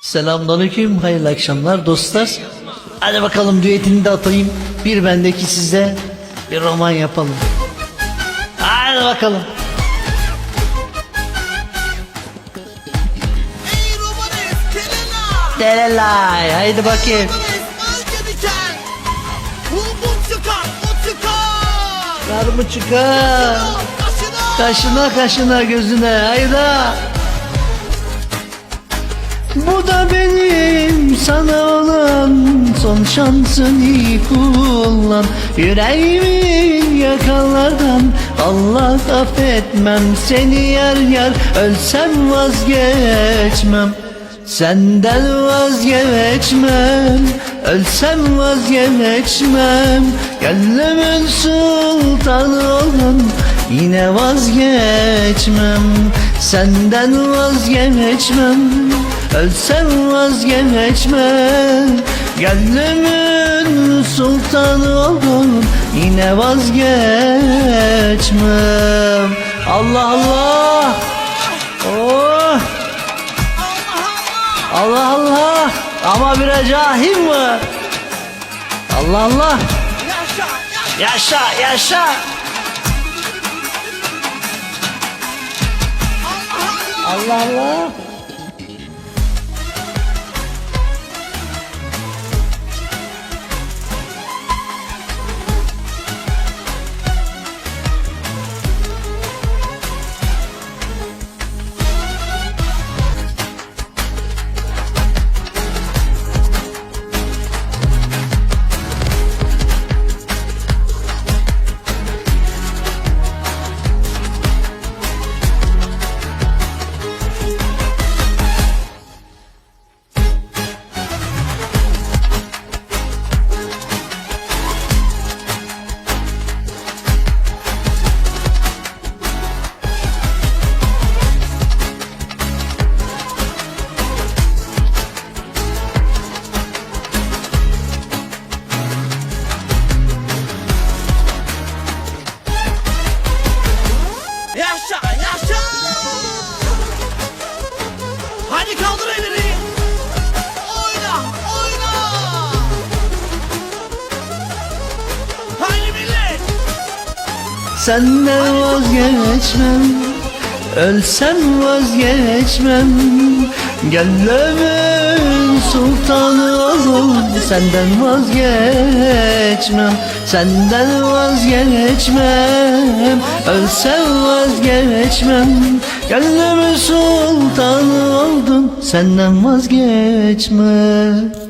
Selamünaleyküm, hayırlı akşamlar dostlar. Hadi bakalım düetini de atayım. Bir bendeki size bir roman yapalım. Hadi bakalım. Delelay, haydi bakayım. Kar mı çıkar? Kaşına kaşına gözüne hayda. Bu da benim sana olan son şansın iyi kullan. Yüreğimin yakanlardan Allah affetmem Seni yer yer ölsem vazgeçmem Senden vazgeçmem. Ölsem vazgeçmem Gönlümün sultanı olan Yine vazgeçmem. Senden vazgeçmem Ölsem vazgeçmem. Gönlümün sultanı olan Yine vazgeçmem. Allah Allah. Oh. Allah Allah. Ama bir cahil var Allah Allah! Yaşa yaşa. Allah Allah Senden vazgeçmem. Ölsem vazgeçmem. Gönlümün sultanı olur. Senden vazgeçmem. Senden vazgeçmem. Ölsem vazgeçmem. Gönlümün sultanı oldun. Senden vazgeçmem